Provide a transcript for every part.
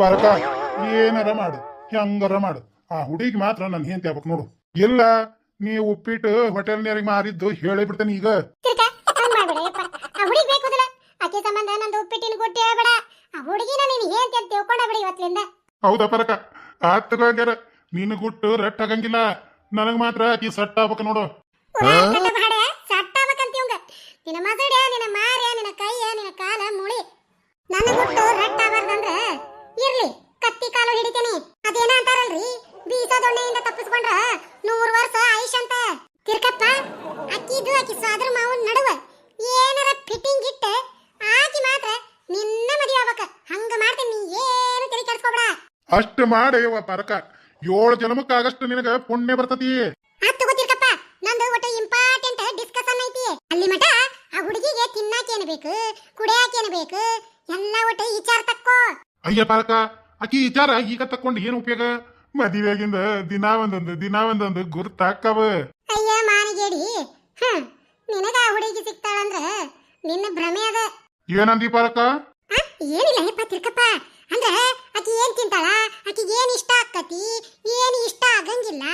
ಪರಕ ಏನಾರ ಮಾಡು ಹೆಂಗಾರ ಮಾಡು. ಆ ಹುಡುಗಿ ಮಾತ್ರ ನನ್ನ ಹೆಂಡತಿ ಆಗ್ಬೇಕು ನೋಡು. ಇಲ್ಲ ನೀ ಉಪ್ಪಿಟ್ಟು ಹೋಟೆಲ್ನವ್ರಿಗೆ ಮಾರಿದ್ದು ಹೇಳಿ ಬಿಡ್ತೇನೆ ಈಗ. ನೀನು ಹೌದಾ ಪರಕ? ಆತ್ ತಗೋಗ್ಯಾರ ನಿನ್ನ ಗುಟ್ಟು ರಟ್ಟ ಆಗಂಗಿಲ್ಲ. ನನಗ್ ಮಾತ್ರ ಆಕಿ ಸಟ್ ಆಗ್ಬೇಕು ನೋಡು. ನಿನ್ನ ಮಸಡೆ ನಿನ್ನ ಮಾರ್ಯ ನಿನ್ನ ಕೈಯ ನಿನ್ನ ಕಾಲ ಮುಳಿ. ನನ್ನ ಗುಟ್ಟು ರಟ್ಟ ಆಗ್ಬಾರ್ದಂದ್ರ ಇರ್ಲಿ ಕತ್ತಿ ಕಾಲು ಹಿಡಿತೇನೆ. ಅದೇನ ಅಂತಾರಲ್ರಿ? ಬೀಸ ದೊಣ್ಣೆಯಿಂದ ತಪ್ಪಿಸ್ಕೊಂಡ್ರ ನೂರು ವರ್ಷ ಆಯುಷ್ ಅಂತ. ತಿರ್ಕಪ್ಪ ಅಕ್ಕಿದು ಅಕ್ಕಿ ಸಾದ್ರ ಮಾವನ್ ನಡುವ ಏನಾರ ಫಿಟ್ಟಿಂಗ್ ಇಟ್ಟ ಆಕಿ ಮಾತ್ರ ನಿನ್ನ ಮದುವೆ ಆಗ್ಬೇಕ. ಹಂಗ ಮಾಡ್ತೀನಿ ನೀ ಏನು ತಲೆ ಕೆಡಿಸ್ಕೊಬೇಡ. ಅಷ್ಟು ಮಾಡೇವ ಪರಕ. ಏಳು ಜನ್ಮಕ್ಕಾಗಷ್ಟು ನಿನಗೆ ಪುಣ್ಯ ಬರ್ತತಿ. ಅತ್ತು ತಗೋತಿರ್ಕಪ್ಪ ನಂದು ಒಟ್ಟು ಇಂಪಾರ್ಟೆಂಟ್ ಡಿಸ್ಕಷನ್ ಐತಿ. ಅಲ್ಲಿ ಮಠ ಆ ಹುಡುಗಿಗೆ ತಿನ್ನಾಕೇನು ಬೇಕು ಕುಡಿಯಾಕೇನು ಬೇಕು ಎಲ್ಲ ಒಟ್ಟು ವಿಚಾರ ತಕ್ಕೋ. ಅಯ್ಯ ಪಾಲಕ ಆಕಿ ವಿಚಾರ ಈಗ ತಕ್ಕೊಂಡು ಏನು ಉಪಯೋಗ? ಮದುವೆಗಿಂದ ದಿನಾ ಒಂದೊಂದು ದಿನಾ ಒಂದೊಂದು ಗುರ್ತಾಕವ ಅಯ್ಯ ಮಾನಿಗೇಡಿ ಹ ನಿನಗ ಆ ಹುಡುಗಿ ಸಿಗ್ತಾಳಂದ್ರ ನಿನ್ನ ಭ್ರಮೆ ಅದ. ಏನಂದಿ ಪಾಲಕ? ಆ, ಏನಿಲ್ಲ ಹೆಪ್ಪ ತಿರ್ಕಪ್ಪ. ಅಂದ್ರ ಆಕಿ ಏನ್ ತಿಂತಾಳ? ಆಕಿಗೆ ಏನ್ ಇಷ್ಟ ಆಕ್ಕತಿ ಏನ್ ಇಷ್ಟ ಆಗಂಗಿಲ್ಲ?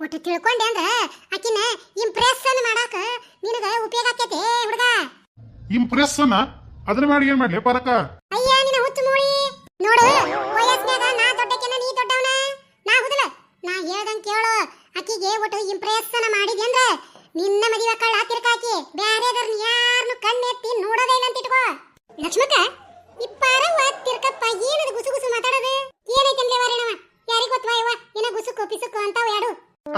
ಒಟ್ಟು ತಿಳ್ಕೊಂಡೆ ಅಂದ್ರ ಆಕಿನ ಇಂಪ್ರೆಷನ್ ಮಾಡಾಕ ನಿನಗ ಉಪಯೋಗ ಆಕೈತೆ ಹುಡುಗ. ಇಂಪ್ರೆಸ್ಸನ್ನ ಅದನ್ನ ಮಾಡಿ ಏನ್ ಮಾಡ್ಲಿ ಪಾಲಕ ಅಯ್ಯ ನಿನ್ನ ಹುಚ್ಚು ಮೂಳಿ ನೋಡು ವಯಸ್ಸಿನಾಗ ನಾ ದೊಡ್ಡಕ್ಕೆನ ನೀ ದೊಡ್ಡವನ? ನಾ ಹುದಲ ನಾ ಹೇಳ್ದಂಗ್ ಕೇಳು. ಆಕಿಗೆ ಒಟ್ಟು ಇಂಪ್ರೆಸನ ಮಾಡಿದ್ಯಂದ್ರ ಅಂದ್ರ? ನಿನ್ನ ಮದುವೆ ಕಳ್ಳ ತಿರ್ಕಾಕಿ ಬ್ಯಾರೆದರ್ನ ಯಾರನ್ನು ಕಣ್ಣೆತ್ತಿ ನೋಡೋದೇ ಇಲ್ಲ ಅಂತ ಇಟ್ಕೋ. ಲಕ್ಷ್ಮಕ್ಕ ಇಪ್ಪಾರ ತಿರ್ಕಪ್ಪ ಏನದು ಗುಸು ಗುಸು ಮಾತಾಡೋದು? ಏನೈತಂದ್ರೆ ವಾರಣವ ಯಾರಿಗೆ ಗೊತ್ತವಾ ಇವ ಏನ ಗುಸುಕು ಪಿಸುಕು ಅಂತ ಯಾಡು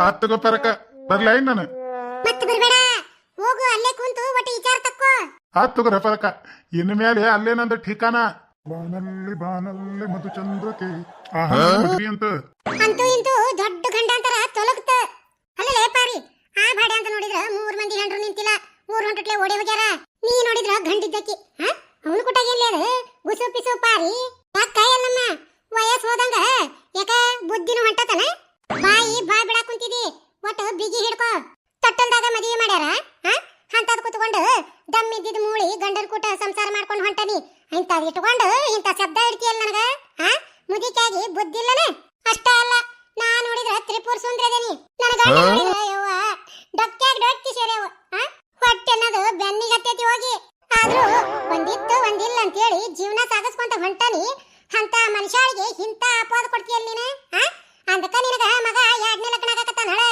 ಆತಗೋ ಪರಕ ಬರ್ಲ ಏನ್ ನಾನು. ಮತ್ತೆ ಬರ್ಬೇಡ. ಹೋಗು ಅಲ್ಲೇ ಕುಂತು ಒಟ್ಟು ವಿಚಾರ ತಕ್ಕೋ. ಆತಗೋ ರಫರಕ ಇನ್ನ ಮೇಲೆ ಅಲ್ಲೇ ಠಿಕಾನಾ ಠಿಕಾನ? ಬಾನಲ್ಲಿ ಬಾನಲ್ಲಿ ಮತ್ತು ಚಂದ್ರಕ್ಕೆ ಮದ್ವಿ ಅಂತ. ಅಂತೂ ಇಂತೂ ದೊಡ್ಡ ಗಂಡಾಂತರ ತೊಲಗ್ತ ಅಲ್ಲೇ ಪಾರಿ ಆ ಬಾಡೆ ಅಂತ ನೋಡಿದ್ರ ಮೂರ್ ಮಂದಿ ಗಂಡ್ರು ನಿಂತಿಲ್ಲ. ಮೂರ್ ಹೊಂಟಟ್ಲೆ ಓಡಿ ಹೋಗ್ಯಾರ. ನೀ ನೋಡಿದ್ರ ಗಂಡಿದ್ದಕ್ಕಿ ಹ? ಅವನು ಕೊಟ್ಟಾಗ ಎಲ್ಲಿ ಅದು? ಗುಸು ಪಿಸು ಪಾರಿ. ಯಾಕ ಕೈಯಲ್ಲಮ್ಮ ವಯಸ್ಸು ಹೋದಂಗ ಯಾಕ ಬುದ್ಧಿನೂ ಹೊಂಟತನ ಬಾಯಿ ಬಾ ಬಿಡಾಕ್ ಕುಂತಿದಿ ಒಟ್ಟು ಬಿಗಿ ಹಿಡ್ಕೋ ತೊಟ್ಟಲ್ದಾಗ ಮದುವೆ ಮಾಡ್ಯಾರ ಹ ಅಂತದ್ ಕುತ್ಕೊಂಡು ದಮ್ ಇದ್ದಿದ್ ಮೂಳಿ ಗಂಡನ್ ಕೂಟ ಸಂಸಾರ ಮಾಡ್ಕೊಂಡು ಹೊಂಟನಿ ಇಂಥದ್ ಇಟ್ಕೊಂಡು ಇಂಥ ಶಬ್ದ ಇಡ್ತೀಯಲ್ಲ ನನಗ ಹ ಮುದಿಕಾಗಿ ಬುದ್ಧಿಲ್ಲನ ಅಷ್ಟೇ ಅಲ್ಲ ನಾ ನೋಡಿದ್ರ ತ್ರಿಪುರ ಸುಂದ್ರದೇನಿ ನನ್ನ ಗಂಡ ನೋಡಿದ್ರ ಯವ್ವ ಡೊಕ್ಕ್ಯಾಗ ಡೊಟ್ಟಿ ಸೇರ್ಯಾವ ಹೊಟ್ಟೆ ಅನ್ನೋದು ಬೆನ್ನಿಗತ್ತೈತಿ ಹೋಗಿ. ಆದ್ರೂ ಒಂದಿತ್ತು ಒಂದಿಲ್ಲ ಅಂತ ಹೇಳಿ ಜೀವನ ಸಾಗಿಸ್ಕೊಂತ ಹೊಂಟಾನಿ. ಅಂತ ಮನುಷ್ಯಳಿಗೆ ಇಂತ ಅಪವಾದ ಕೊಡ್ತೀಯಲ್ಲ ನೀನು? ಅಂದಕ್ಕ ನಿನಗ ಮಗ ಎರಡನೇ ಲಗ್ನ ಆಗಕತ್ತಾನ ಹಳೆ.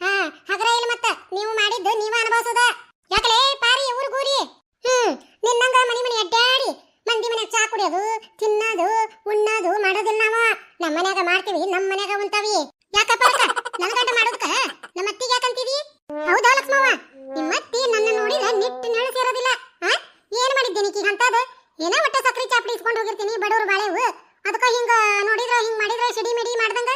ಹಾ ಹಗರ ಇಲ್ಲ ಮತ್ತ. ನೀವು ಮಾಡಿದ್ದು ನೀವ ಅನುಭವಿಸೋದ. ಯಾಕಲೇ ಪಾರಿ ಊರ್ಗೂರಿ ಹ್ಮ್, ನಿನ್ನಂಗ ಮನಿ ಮನಿ ಅಡ್ಡಾಡಿ. ಮಂದಿ ಮನೆಯಾಗ ಚಾ ಕುಡಿಯೋದು, ತಿನ್ನೋದು, ಉಣ್ಣೋದು ಮಾಡೋದಿಲ್ಲ ನಾವು. ನಮ್ಮ ಮನ್ಯಾಗ ಮಾಡ್ತೀವಿ, ನಮ್ಮ ಮನ್ಯಾಗ ಉಂತಾವಿ ಯಾಕಪ್ಪ ನನಗಂಟ ಮಾಡೋದಕ್ಕ ನಮ್ಮ ಅತ್ತಿಗೆ ಯಾಕಂತೀವಿ ಹೌದಾ ಲಕ್ಷ್ಮವ್ವ? ಮಾಡಿದ್ದೇನೆ ಏನ ಒಟ್ಟ ಸಕ್ರಿ ಚಾಪಡಿ ಇಸ್ಕೊಂಡು ಹೋಗಿರ್ತೀನಿ ಬಡವರು ಬಾಳೆವು. ಅದಕ್ಕ ಹಿಂಗ ನೋಡಿದ್ರ ಹಿಂಗ ಮಾಡಿದ್ರ ಸಿಡಿ ಮಿಡಿ ಮಾಡ್ದಂಗ?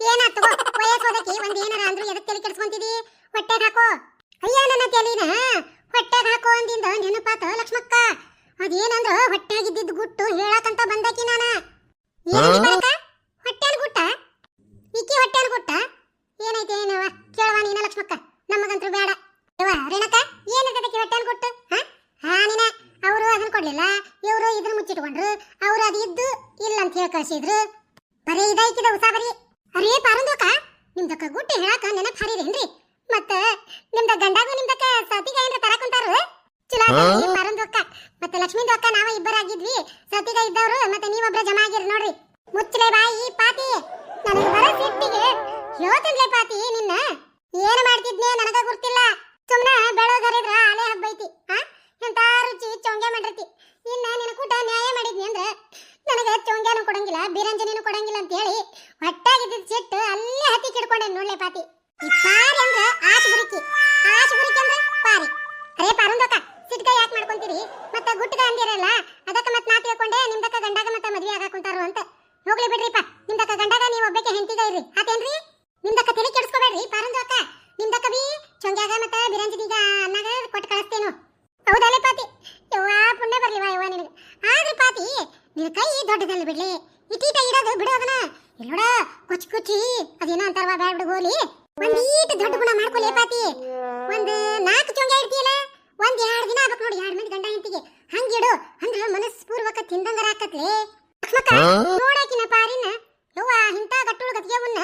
ಏನಾತು ವಯಸ್ಸೋದಕ್ಕೆ ಒಂದ್ ಏನಾರ ಅಂದ್ರು ಎದಕ್ ತಲೆ ಕೆಡ್ಸ್ಕೊಂತಿದಿ? ಹೊಟ್ಟೆ ಹಾಕೋ. ಅಯ್ಯ ನನ್ನ ತಲೆನ. ಹೊಟ್ಟೆ ಹಾಕೋ ಅಂದಿಂದ ನೆನಪಾತ ಲಕ್ಷ್ಮಕ್ಕ. ಅದೇನಂದ್ರ ಹೊಟ್ಟೆಗಿದ್ದಿದ್ ಗುಟ್ಟು ಹೇಳಕಂತ ಬಂದಕಿ ನಾನ. ಹೊಟ್ಟೆಲ್ ಗುಟ್ಟ? ಇಕ್ಕಿ ಹೊಟ್ಟೆಲ್ ಗುಟ್ಟ? ಏನೈತೆ ಏನವ ಕೇಳವ ನೀನ ಲಕ್ಷ್ಮಕ್ಕ. ನಮಗಂತೂ ಬೇಡ ರೇಣಕ ಏನೈತೆ ಹೊಟ್ಟೆಲ್ ಗುಟ್ಟು? ಹಾ? ಹಾ ನೀನ. ಅವರು ಅದನ್ನ ಕೊಡ್ಲಿಲ್ಲ? ಇವರು ಇದನ್ನ ಮುಚ್ಚಿಟ್ಕೊಂಡ್ರು. ಅವರು ಅದು ಇದ್ದು ಇಲ್ಲ ಅಂತ ಹೇಳಿ ಕಳ್ಸಿದ್ರು. ಬರೀ ಇದೈಕಿದ ಉಸಾಬರಿ ಅರೇ ಪಾರಂದೋಕ, ನಿಮ್ದಕ್ಕ ಗುಟ್ಟಿ ಹೇಳಕ ನೆನಪ್ ಹರಿರೇನ್ರಿ ಮತ್ತ ನಿಮ್ದ ಗಂಡಾಗೂ ನಿಮ್ದಕ್ಕ ಸತಿಗ ಏನ್ರ ತರಕುಂತಾರು ಚಲೋ ಪಾರಂದೋಕ. ಮತ್ತೆ ಲಕ್ಷ್ಮೀ ಅಕ್ಕ ನಾವ ಇಬ್ಬರಾಗಿದ್ವಿ ಸತಿಗ ಇದ್ದವ್ರು, ಮತ್ತೆ ನೀವೊಬ್ರ ಜಮಾ ಆಗಿರ್ ನೋಡ್ರಿ. ಮುಚ್ಚಲೆ ಬಾಯಿ ಪಾತಿ. ನನಗೆ ಬರ ಸಿಟ್ಟಿಗೆ ಹೇಳ್ತಿದ್ಲೆ ಪಾತಿ ನಿನ್ನ. ಏನು ಮಾಡ್ತಿದ್ನೆ ನನಗ ಗುರ್ತಿಲ್ಲ ಅರೇ ಪಾರಂದೋಕ ಸಿಟ್ಕ ಯಾಕೆ ಮಾಡ್ಕೊಂತೀರಿ? ಮತ್ತ ಗುಟ್ಟಗ ಅಂದಿರಲ್ಲ, ಅದಕ್ಕೆ ಮತ್ತೆ ನಾ ತಿಳ್ಕೊಂಡೆ ನಿಮ್ದಕ್ಕ ಗಂಡಾಗ ಮತ್ತೆ ಮದ್ವೆ ಆಗಾಕ ಕುಂತಾರು ಅಂತ. ಹೋಗ್ಲಿ ಬಿಡ್ರಿಪ್ಪ, ನಿಮ್ದಕ್ಕ ಗಂಡಾಗ ನೀವು ಒಬ್ಬಕ್ಕೆ ಹೆಂಡತಿಗ ಇರ್ರಿ. ಆತೇನ್ರಿ? ನಿಮ್ದಕ್ಕ ತಲೆ ಕೆಡಿಸ್ಕೋಬೇಡ್ರಿ, ಪಾರಂದೋಕ. ನಿಮ್ದಕ್ಕ ಬಿ, ಚೊಂಗ್ಯಾಗ ಮತ್ತೆ ಬಿರಂಜನಿಗ ಅನ್ನಾಗ ಕೊಟ್ಟು ಕಳಿಸ್ತೇನು. ಹೌದಲ್ಲೇ ಪಾತಿ? ಯವ್ವಾ, ಪುಣ್ಯ ಬರ್ಲಿವಾ ಯವ್ವ ನಿನಗೆ? ಆದ್ರೆ ಪಾತಿ ನಿನ್ನ ಕೈ ದೊಡ್ಡದಲ್ಲಿ ಬಿಡ್ಲಿ. ಇಟೀಟ ಇಡೋದು ಬಿಡೋದನ ಇಲ್ಲೋಡ ಕುಚ್ ಕುಚಿ ಅದೇನೋ ಅಂತಾರವಾ ಬ್ಯಾಡ ಗೋಲಿ. ಒಂದೀಟ ದೊಡ್ಡ ಗುಣ ಮಾಡ್ಕೊಲಿ ಪಾತಿ. ಒಂದು ನಾಲ್ಕು ಚೊಂಗ ಇಡ್ತೀಯಲ್ಲ? ಒಂದ್ ಎರಡ್ ದಿನ ಆಗ್ಬೇಕು ನೋಡಿ, ಎರಡ್ ಮಂದಿ ಗಂಡ ಹೆಂಡತಿಗೆ. ಹಂಗಿಡು ಅಂದ್ರ ಮನಸ್ಪೂರ್ವಕ ತಿಂದಂಗರ ಆಕತ್ಲೆ. ನೋಡಾಕಿನ ಪಾರಿನ. ಯವ್ವ ಹಿಂತ ಗಟ್ಟುಳ ಗತಿಗೆ ಮುನ್ನ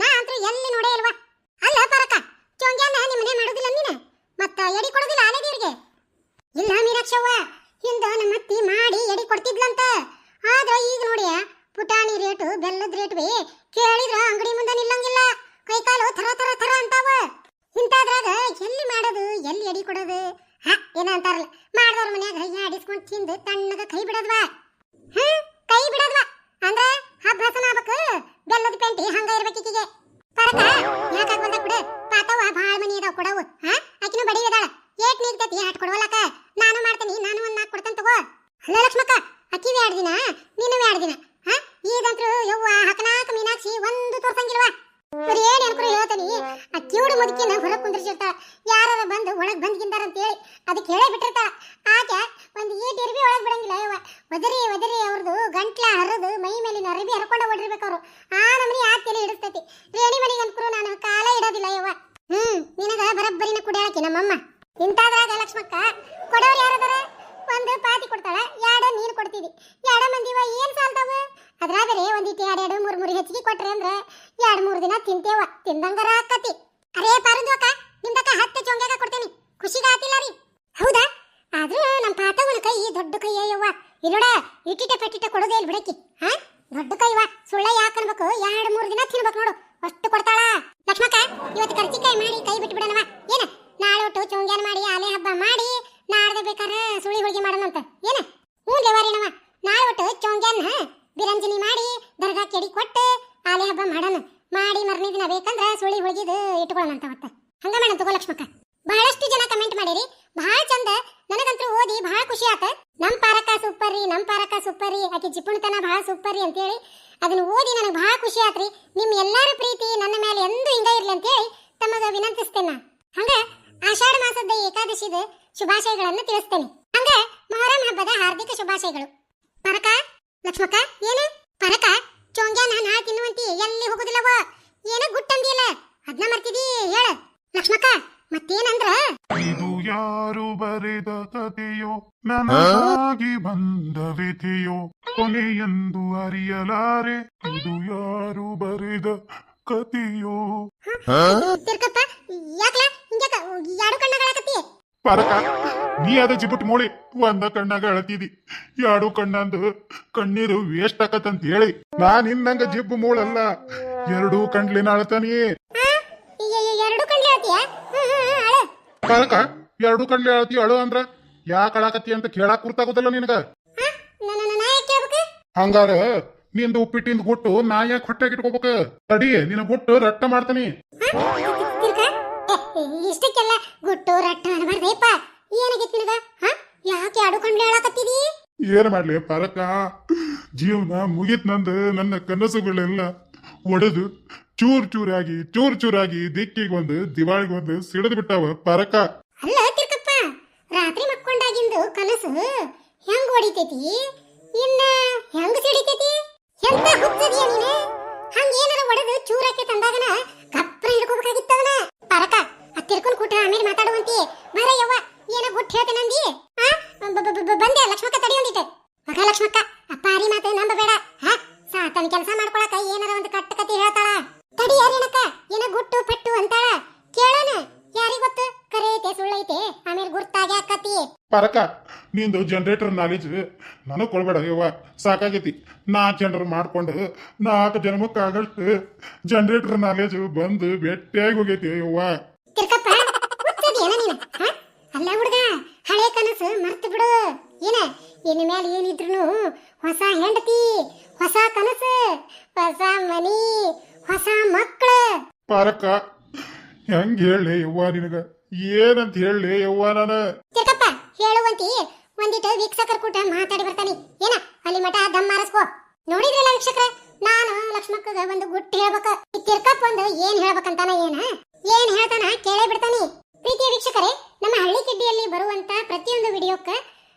ನಾ ಅಂತ ಎಲ್ಲಿ ನೋಡೇ ಇಲ್ವಾ? ಅಲ್ಲ, ಪರಕ. ಚೊಂಗ್ಯಾನ ನಿಮ್ಮನೆ ಮಾಡುದಿಲ್ಲ ನೀನ? ಮತ್ತ ಎಡಿ ಕೊಡೋದಿಲ್ಲ ಆಲೇದಿರ್ಗೆ ಇಲ್ಲ ಮೀರಾಕ್ಷವ್ವ ಹಿಂದ ನಮ್ಮ ಅತ್ತಿ ಮಾಡಿ ಎಡಿ ಕೊಡ್ತಿದ್ಲಂತ. ಆದ್ರ ಈಗ ನೋಡಿಯ, ಪುಟಾಣಿ ಆಡಿಸ್ಕೊಂಡ್ ತಿಂದು ತಣ್ಣಗ ಕೈ ಬಿಡದ್ವಾ? ಹ ಕೈ ಬಿಡದ್ವಾ? ಅಂದ್ರ ಹಬ್ಬ ಹಸನ ಆಗ್ಬೇಕು, ಬೆಲ್ಲದ ಪೆಂಟಿ ಹಂಗ ಇರ್ಬೇಕಿಗೆ ಪರಕ ಯಾಕಾಗ ಬಂದ ಬಿಡು. ಪಾತವ ಭಾಳ ಮನಿ ಇದಾವ ಕೊಡವು. ಹಾ, ಆಕಿನ ಬಡಿ ಇದಾಳ ಏಟ್ ನೀಗ್ತೈತಿ ಹಾಟ್ ಕೊಡವಲ್ಲಕ ನಾನು ಮಾಡ್ತೀನಿ, ನಾನು ಒಂದ್ ನಾಲ್ಕು ಕೊಡ್ತೇನೆ ತಗೋ. ಅಲ್ಲ ಲಕ್ಷ್ಮಕ್ಕ ಅಕ್ಕಿವಿ ಎರಡು ದಿನ, ನೀನು ಎರಡು ದಿನ. ಹಾ, ಈಗಂತ್ರು ಯವ್ವ ಹಕನಾಕ ಮೀನಾಕ್ಷಿ ಒಂದು ತೋರ್ಸಂಗಿಲ್ವಾ? ಇವ್ರು ಏನ್ ಅನ್ಕರು ಹೇಳ್ತಾನಿ, ಆ ಕಿವುಡು ಮುದುಕಿನ ಹೊರಗೆ ಕುಂದಿರ್ಸಿರ್ತಾಳ. ಯಾರ ಬಂದು ಒಳಗೆ ಬಂದ್ಗಿಂದಾರ ಅಂತ ಹೇಳಿ ಅದಕ್ಕೆ ಹೇಳೇ ಬಿಟ್ಟಿರ್ತಾಳ. ಆಕೆ ಒಂದು ಏಟ್ ಇರ್ಬಿ ಒಳಗೆ ಬಿಡಂಗಿಲ್ಲ. ಯವ್ವ, ಒದರಿ ಒದರಿ ಅವ್ರದ್ದು ಗಂಟ್ಲ ಹರದು, ಮೈ ಮೇಲಿನ ಅರಬಿ ಹರ್ಕೊಂಡು ಓಡಿರ್ಬೇಕು ಅವರು. ಆ ನಮನಿ ಆ ತಲೆ ಹಿಡಿಸ್ತೈತಿ. ರೇಣಿ ಮನೆಗೆ ಅನ್ಕರು ನಾನು ಕಾಲ ಇಡೋದಿಲ್ಲ, ಯವ್ವ. ಹ್ಮ್, ನಿನಗ ಬರಬ್ಬರಿನ ಕುಡಿಯಾಕಿ ನಮ್ಮಮ್ಮ. ಇಂತಾದ್ರಾಗ ಲಕ್ಷ್ಮಕ್ಕ, ಕೊಡೋರು ಯಾರದಾರ? ಒಂದು ಪಾತಿ ಕೊಡ್ತಾಳ ಯಾಡ ನೀನು ಕೊಡ್ತೀವಿ. ಎರಡು ಮಂದಿವ ಏನ್ ಸಾಲ್ತಾವ ಅದ್ರಾಗ ಬೇರೆ ಎರಡು ಎರಡು, ಮೂರು ಮೂರು ಹೆಚ್ಚಿಗೆ ಕೊಟ್ರೆ ಅಂದ್ರೆ ಎರಡು, ಮೂರು ದಿನ ತಿಂತೇವ. ತಿಂದಂಗರ ಆಕತಿ ಅರೇ ಪಾರುದು ಅಕ್ಕ ನಿಮ್ದಕ್ಕ ಹತ್ತು ಚೊಂಗ್ಯಾಗ ಕೊಡ್ತೀನಿ. ಖುಷಿಗಾತಿಲ್ಲ ರೀ. ಕೈ ದೊಡ್ಡ ಕೈ ಅಯ್ಯವ್ವ ಇಲ್ಲೋಡ ಇಟ್ಟಿಟ ಪಟ್ಟಿಟ ಕೊಡೋದೇ ಇಲ್ಲ ಬಿಡಕ್ಕಿ. ಹಾ? ದೊಡ್ಡ ಕೈವ ಸುಳ್ಳ ಯಾಕೆ ಅನ್ಬೇಕು? ಎರಡು, ಮೂರು ದಿನ ತಿನ್ಬೇಕು ನೋಡು. ಅಷ್ಟು ಕೊಡ್ತಾಳ? ಲಕ್ಷ್ಮಕ್ಕ, ಇವತ್ತು ಕರ್ಚಿಕಾಯಿ ಮಾಡಿ ಕೈ ಬಿಟ್ಟು ಬಿಡೋಣವ ಏನ? ನಾಳೆ ಒಟ್ಟು ಚೊಂಗ್ಯಾನ ಮಾಡಿ, ಆಲೆ ಹಬ್ಬ ಮಾಡಿ, ನಾಡ್ದೆ ಬೇಕಾದ್ರೆ ಸುಳಿ ಹೋಳಿಗೆ ಮಾಡೋಣಂತ. ಏನ? ಹ್ಞೂ ಲೇವಾರಿಣವ ನಾಳೆ ಒಟ್ಟು ಚೊಂಗ್ಯಾನ ಬಿರಂಜನಿ ಮಾಡಿ, ದರ್ಗಾ ಕೆಡಿ ಕೊಟ್ಟು ಆಲೆ ಹಬ್ಬ ಮಾಡೋಣ. ಮಾಡಿ ಮರನೇ ದಿನ ಬೇಕಂದ್ರ ಸುಳಿ ಹೋಳಿಗೆದು ಇಟ್ಕೊಳ್ಳೋಣಂತ ಅವತ್ತ. ಹಂಗ ಮಾಡೋಣ ತಗೋ ಲಕ್ಷ್ಮಕ್ಕ. ಬಹಳಷ್ಟು ಜನ ಕಮೆಂಟ್ ಮಾಡಿರಿ. ಬಹಳ ಚಂದ. ನನಗಂತೂ ಓದಿ ಬಹಳ ಖುಷಿ ಆತ. ನಮ್ ಪಾರಕ ಸೂಪರ್ ರೀ, ನಮ್ ಪಾರಕ ಸೂಪರ್ ರೀ, ಆಕೆ ಜಿಪುಣತನ ಬಹಳ ಸೂಪರ್ ರೀ ಅಂತೇಳಿ ಅದನ್ನ ಓದಿ ನನಗೆ ಬಹಳ ಖುಷಿ ಆತ್ರಿ. ನಿಮ್ಮ ಎಲ್ಲಾರ ಪ್ರೀತಿ ನನ್ನ ಮೇಲೆ ಎಂದೂ ಹಿಂಗ ಇರ್ಲಿ ಅಂತೇಳಿ ತಮಗ ವಿನಂತಿಸ್ತೇನೆ ಹಂಗ ಆಷಾಢ ಮಾಸದ ಏಕಾದಶಿದ ಶುಭಾಶಯಗಳನ್ನು ತಿಳಿಸ್ತೇನೆ. ಹಂಗ ಮೊಹರಂ ಹಬ್ಬದ ಹಾರ್ದಿಕ ಶುಭಾಶಯಗಳು. ಪರಕ ಲಕ್ಷ್ಮಕ್ಕ, ಏನು? ಪರಕ ಚೋಂಗ್ಯಾನ ಹಾ ತಿನ್ನುವಂತಿ ಎಲ್ಲಿ ಹೋಗುದಿಲ್ಲವ ಏನ ಗುಟ್ಟಂದಿಯಲ್ಲ? ಅದನ್ನ ಮರ್ತಿದಿ ಹೇಳ. ಲಕ್ಷ್ಮಕ್ಕ ಮತ್ತೇನಂದ್ರ? ಇದು ಯಾರು ಬರೆದ ಕಥೆಯೋ ನನಗಾಗಿ ಬಂದ ವಿಧಿಯೋ ಕೊನೆಯೆಂದು ಅರಿಯಲಾರೆ ಇದು ಯಾರು ಬರೆದ ಕಥೆಯೋ. ತಿರ್ಕಪ್ಪ ಯಾಕಲ? ಹಿಂಗ್ಯಾಕ ಯಾಡು ಕಣ್ಣಗಳಾಕತ್ತಿ ಪರಕ ನೀ ಅದ ಜಿಬುಟ್ ಮೂಳಿ ಒಂದ ಕಣ್ಣಾಗ ಅಳತಿದಿ. ಎರಡು ಕಣ್ಣಂದು ಕಣ್ಣೀರು ವೇಸ್ಟ್ ಆಕತ್ತಂತ ಹೇಳಿ. ನಾನ್ ಇನ್ನಂಗ ಜಿಬ್ಬು ಮೂಳಲ್ಲ ಎರಡು ಕಂಡ್ಲಿನ ಅಳತಾನಿ. ಎರಡು ಕಣ್ಲಿ ಅಳತಿಯಾ? ಅಳ ಪರಕ ಎರಡು ಕಣ್ಲಿ ಅಳತಿ ಅಳು ಅಂದ್ರ ಯಾಕೆ ಅಳಾಕತ್ತಿ ಅಂತ ಕೇಳಾಕ ಗುರ್ತಾಗೋದಿಲ್ಲ ನಿನಗ? ಹಂಗಾರ ನಿಂದು ಉಪ್ಪಿಟ್ಟಿಂದ ಗುಟ್ಟು ನಾ ಯಾಕೆ ಹೊಟ್ಟೆಗೆ ಇಟ್ಕೋಬೇಕ? ತಡಿ ನಿನ್ನ ಗುಟ್ಟು ರಟ್ಟ ಮಾಡ್ತಾನಿ. ಇಷ್ಟಕ್ಕೆಲ್ಲ ಗುಟ್ಟು ರಟ್ಟ ಅನ್ಬಾರ್ದೇಪ್ಪ ಏನಾಗೈತಿ ನಿನಗ? ಯಾಕೆ ಏನ್ ಮಾಡ್ಲಿ ಪರಕ? ಜೀವನ ಮುಗಿತ್ ನಂದು ನನ್ನ ಕನಸುಗಳೆಲ್ಲ ಒಡೆದು ಚೂರ್ ಚೂರಾಗಿ ಚೂರ್ ಚೂರಾಗಿ ದಿಕ್ಕಿಗೆ ಒಂದು ದಿವಾಳಿಗೆ ಒಂದು ಸಿಡಿದು ಬಿಟ್ಟಾವ ಪರಕ. ಅಲ್ಲ ತಿರ್ಕಪ್ಪ, ರಾತ್ರಿ ಮಕ್ಕೊಂಡಾಗಿಂದು ಕನಸು ಹೆಂಗ್ ಹೊಡಿತೈತಿ? ಇನ್ನ ಹೆಂಗ್ ಸಿಡಿತೈತಿ? ಎಂತ ಹುಚ್ಚದಿಯ ನೀನು? ಹಂಗೇನಾರ ಒಡೆದು ಚೂರಕ್ಕೆ ತಂದಾಗನ ಕಪ್ಪ ಹಿಡ್ಕೋಬೇಕಾಗಿತ್ತವನ ಪರಕ ಅದ್ ತಿರ್ಕೊಂಡ್ ಕೂಟ ಆಮೇಲೆ ಮಾತಾಡುವಂತಿ ಬರ ಯವ್ವ ಏನ ಗುಟ್ಟು ಹೇಳ್ತೇನಂದಿ ಆ ಬ- ಬ- ಬ- ಬಂದೆ ಲಕ್ಷ್ಮಕ್ಕ ತಡಿ ಒಂದಿಟ್ಟು ಮಗ ಲಕ್ಷ್ಮಕ್ಕ ಅಪ್ಪಾರಿ ಮಾತು ನಂಬಬೇಡ ಹಾ ಸಾತನ ಕೆಲಸ ಮಾಡ್ಕೊಳಕ ಏನಾರ ಒಂದು ಕಟ್ಟ ಕತಿ ಹೇಳ್ತಾಳ ತಡಿ ಯಾರೇನಕ್ಕ ಏನ ಗುಟ್ಟು ಪಟ್ಟು ಅಂತಾಳ ಕೇಳೋಣ ಯಾರಿಗ್ ಗೊತ್ತು ಕರೆ ಐತೆ ಸುಳ್ಳೈತೆ ಆಮೇಲೆ ಗುರ್ತಾಗೆ ಪರಕ ನಿಂದು ಜನರೇಟರ್ ನಾಲೆಜ್ ನನಗೆ ಕೊಡಬೇಡ ಯವ್ವ ಸಾಕಾಗೈತಿ. ನಾ ಜನರು ಮಾಡ್ಕೊಂಡು ನಾಲ್ಕು ಜನ್ಮಕ್ಕಾಗಷ್ಟು ಜನರೇಟರ್ ನಾಲೆಜ್ ಬಂದು ಬೆಟ್ಟಿಯಾಗಿ ಹೋಗೈತಿ ಯವ್ವ? ಅಲ್ಲ ಹುಡುಗ ಹಳೆ ಕನಸು ಮರ್ತು ಬಿಡು. ಏನ? ಏನ ಮೇಲೆ ಏನಿದ್ರು ಹೊಸ ಹೆಂಡತಿ ಹೊಸ ಕನಸು ಹೊಸ ಮನಿ ಹೊಸ ಮಕ್ಕಳು ಪರಕ ಹೆಂಗ್ ಹೇಳಿ ಯವ್ವ ನಿನಗ? ಏನಂತ ಹೇಳಿ ಯವ್ವ ನಾನು? ಹೇಳುವಂತಿ? ಒಂದಿಟ ವೀಕ್ಷಕರ ಕೂಟ ಮಾತಾಡಿ ಬರ್ತಾನೆ. ಏನ? ಅಲ್ಲಿ ಮಠ ದಮ್ ಮಾರಸ್ಕೋ. ನೋಡಿದ್ರಲ್ಲ ವೀಕ್ಷಕರ? ನಾನು ಲಕ್ಷ್ಮಕ್ಕಗ ಒಂದು ಗುಟ್ಟು ಹೇಳ್ಬೇಕ. ಈ ತಿರ್ಕಪ್ಪ ಒಂದು ಏನ್ ಹೇಳ್ಬೇಕಂತಾನ ಏನ? ಏನ್ ಹೇಳ್ತಾನ ಕೇಳೇ ಬಿಡ್ತಾನೆ. ಪ್ರೀತಿಯ ವೀಕ್ಷಕರೇ, ನಮ್ಮ ಹಳ್ಳಿ ಕಿಡ್ಡಿಯಲ್ಲಿ ಬರುವಂತ ಪ್ರತಿಯೊಂದು ವಿಡಿಯೋಕ್ಕ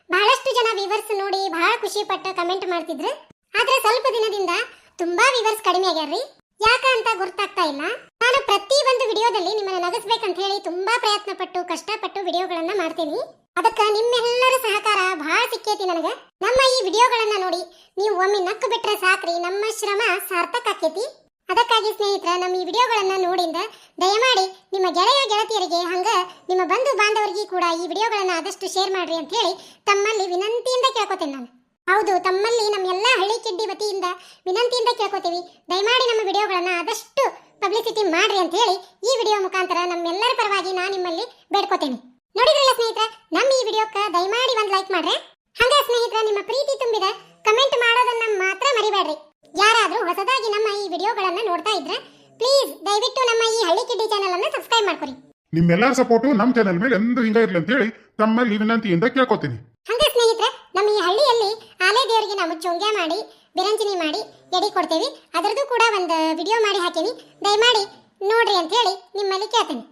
ಬಹಳಷ್ಟು ಜನ ವಿವರ್ಸ್ ನೋಡಿ ಬಹಳ ಖುಷಿ ಪಟ್ಟ ಕಮೆಂಟ್ ಮಾಡ್ತಿದ್ರು. ಆದ್ರೆ ಸ್ವಲ್ಪ ದಿನದಿಂದ ತುಂಬಾ ವಿವರ್ಸ್ ಕಡಿಮೆ ಆಗ್ಯಾರ್ರಿ. ಯಾಕ ಅಂತ ಗೊತ್ತಾಗ್ತಾ ಇಲ್ಲ. ನಾನು ಪ್ರತಿ ಒಂದು ವಿಡಿಯೋದಲ್ಲಿ ನಿಮ್ಮನ್ನ ನಗಿಸ್ಬೇಕಂತ ಹೇಳಿ ತುಂಬಾ ಪ್ರಯತ್ನ ಪಟ್ಟು ಕಷ್ಟಪಟ್ಟು ವಿಡಿಯೋಗಳನ್ನ ಮಾಡ್ತೀನಿ. ಅದಕ್ಕ ನಿಮ್ಮೆಲ್ಲರ ಸಹಕಾರ ಬಹಳ ಸಿಕ್ಕೇತಿ ನನಗ. ನಮ್ಮ ಈ ವಿಡಿಯೋಗಳನ್ನ ನೋಡಿ ನೀವು ಒಮ್ಮೆ ನಕ್ಕು ಬಿಟ್ರೆ ಸಾಕ್ರಿ, ನಮ್ಮ ಶ್ರಮ ಸಾರ್ಥಕ ಆಕೇತಿ. ಅದಕ್ಕಾಗಿ ಸ್ನೇಹಿತರ, ನಮ್ಮ ಈ ವಿಡಿಯೋಗಳನ್ನ ನೋಡಿಂದ ದಯಮಾಡಿ ನಿಮ್ಮ ಗೆಳೆಯ ಗೆಳತಿಯರಿಗೆ ಹಂಗ ನಿಮ್ಮ ಬಂಧು ಬಾಂಧವರಿಗೆ ಕೂಡ ಈ ವಿಡಿಯೋಗಳನ್ನ ಆದಷ್ಟು ಶೇರ್ ಮಾಡ್ರಿ ಅಂತ ಹೇಳಿ ತಮ್ಮಲ್ಲಿ ವಿನಂತಿಯಿಂದ ಕೇಳ್ಕೊತೇನೆ ನಾನು. ಹೌದು, ತಮ್ಮಲ್ಲಿ ನಮ್ಮ ಎಲ್ಲ ಹಳ್ಳಿ ಕಿಡ್ಡಿ ವತಿಯಿಂದ ವಿನಂತಿಯಿಂದ ಕೇಳ್ಕೊತೀವಿ. ದಯಮಾಡಿ ನಮ್ಮ ವಿಡಿಯೋಗಳನ್ನ ಆದಷ್ಟು ಪಬ್ಲಿಸಿಟಿ ಮಾಡ್ರಿ ಅಂತ ಹೇಳಿ ಈ ವಿಡಿಯೋ ಮುಖಾಂತರ ನಮ್ಮೆಲ್ಲರ ಪರವಾಗಿ ನಾನು ನಿಮ್ಮಲ್ಲಿ ಬೇಡ್ಕೋತೇನೆ. ನೋಡಿದ್ರಲ್ಲ ಸ್ನೇಹಿತರೆ ನಮ್ಮ ಈ ವಿಡಿಯೋಕ್ಕ ದಯಮಾಡಿ ಒಂದು ಲೈಕ್ ಮಾಡ್ರೆ. ಹಂಗ ಸ್ನೇಹಿತರೆ ನಿಮ್ಮ ಪ್ರೀತಿ ತುಂಬಿದ ಕಮೆಂಟ್ ಮಾಡೋದನ್ನ ಮಾತ್ರ ಮರಿಬೇಡ್ರಿ. ಯಾರಾದರೂ ಹೊಸದಾಗಿ ನಮ್ಮ ಈ ವಿಡಿಯೋಗಳನ್ನ ನೋಡ್ತಾ ಇದ್ರೆ ಪ್ಲೀಸ್ ದಯವಿಟ್ಟು ನಮ್ಮ ಈ ಹಳ್ಳಿ ಕಿಡ್ಡಿ ಚಾನೆಲ್ ಅನ್ನ ಸಬ್ಸ್ಕ್ರೈಬ್ ಮಾಡ್ಕೊರಿ. ನಿಮ್ಮೆಲ್ಲರ ಸಪೋರ್ಟ್ ನಮ್ಮ ಚಾನೆಲ್ ಮೇಲೆ ಎಂದು ಹಿಂಗ ಇರ್ಲಿ ಅಂತ ಹೇಳಿ ತಮ್ಮಲ್ಲಿ ವಿನಂತಿಯಿಂದ ಕೇಳ್ಕೊತೀನಿ. ಹಂಗೆ ಸ್ನೇಹಿತರೆ ನಮ್ಮ ಈ ಹಳ್ಳಿಯಲ್ಲಿ ಆಲೆ ದೇವರಿಗೆ ನಾವು ಚೊಂಗ್ಯ ಮಾಡಿ ಬಿರಂಜನಿ ಮಾಡಿ ಎಡಿ ಕೊಡ್ತೇವೆ. ಅದರದ್ದು ಕೂಡ ಒಂದು ವಿಡಿಯೋ ಮಾಡಿ ಹಾಕೀನಿ. ದಯಮಾಡಿ ನೋಡ್ರಿ ಅಂತ ಹೇಳಿ ನಿಮ್ಮಲ್ಲಿ ಕೇಳ್ತೇನೆ.